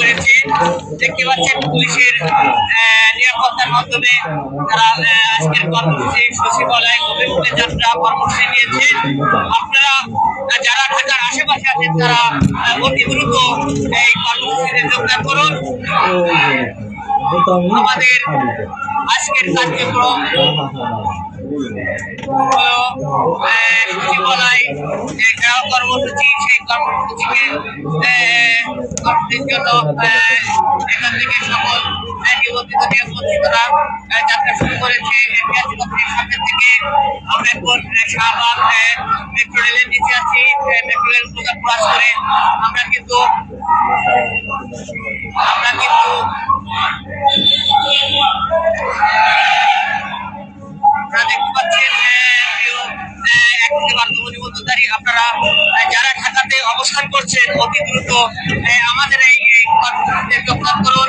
করেছে দেখতে পাচ্ছেন পুলিশের নিরাপত্তার মাধ্যমে তারা আজকের কর্মসূচি, সচিবালয় গোবিন্দপুরে যাত্রা কর্মসূচি নিয়েছে। আপনারা যারা ঢাকার আশেপাশে আছেন, তারা অতি দ্রুত এই কর্মসূচিতে যোগদান করুন। আমাদের আজকের কার্যক্রম। সচিবালয় যে কর্মসূচি সেই কর্মসূচিকে কর্মসূচির জন্য এখান থেকে সকল নিবন্ধিত আহ, যাত্রা শুরু করেছে। কমিটির সামনে থেকে আমরা এখন শাহবাগ নিচে আছি। মেট্রো রেল প্রচার করে আমরা কিন্তু আপনারা যারা ঢাকাতে অবস্থান করছেন অতি দ্রুত আমাদের এই এই যোগদান করুন।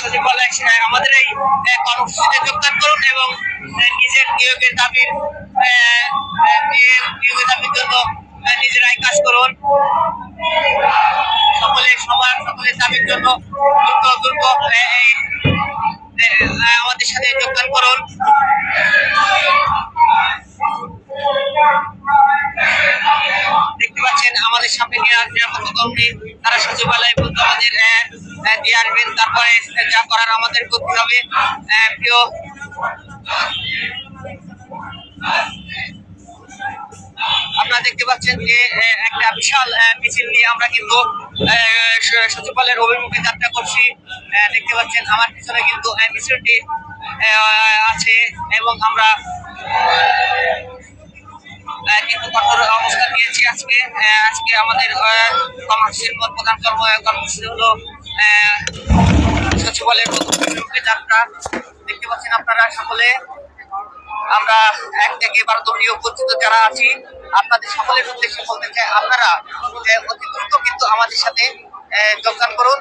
সচিবালয় আহ, আমাদের এই কর্মসূচিতে যোগদান করুন এবং নিজের নিয়োগের দাবির নিয়োগের দাবির জন্য নিজেরাই কাজ করুন। সকলে সবার সকলের দাবির জন্য দ্রুত আহ, আমাদের সাথে যোগদান করুন। আমাদের সামনে নিরাপত্তা কর্মী তারা সচিবালয় পর্যন্ত আমাদের দিয়ে আসবেন তারপরে যা করার আমাদের করতে হবে। প্রিয় আপনারা দেখতে পাচ্ছেন যে একটা বিশাল মিছিল নিয়ে আমরা কিন্তু সচিবালয়ের অভিমুখে যাত্রা করছি। দেখতে পাচ্ছেন আমার পিছনে কিন্তু মিছিলটি আছে এবং আমরা কিন্তু কঠোর অবস্থান নিয়েছি আজকে। আজকে আমাদের কর্মসূচির প্রধান কর্ম কর্মসূচি হলো সচিবালয়ের অভিমুখে যাত্রা। দেখতে পাচ্ছেন আপনারা সকলে। আমরা এক থেকে বারোতম নিয়োগ বঞ্চিত যারা আছি, আপনাদের সকলের উদ্দেশ্যে বলতে চাই, আপনারা অতি দ্রুত কিন্তু আমাদের সাথে যোগদান করুন।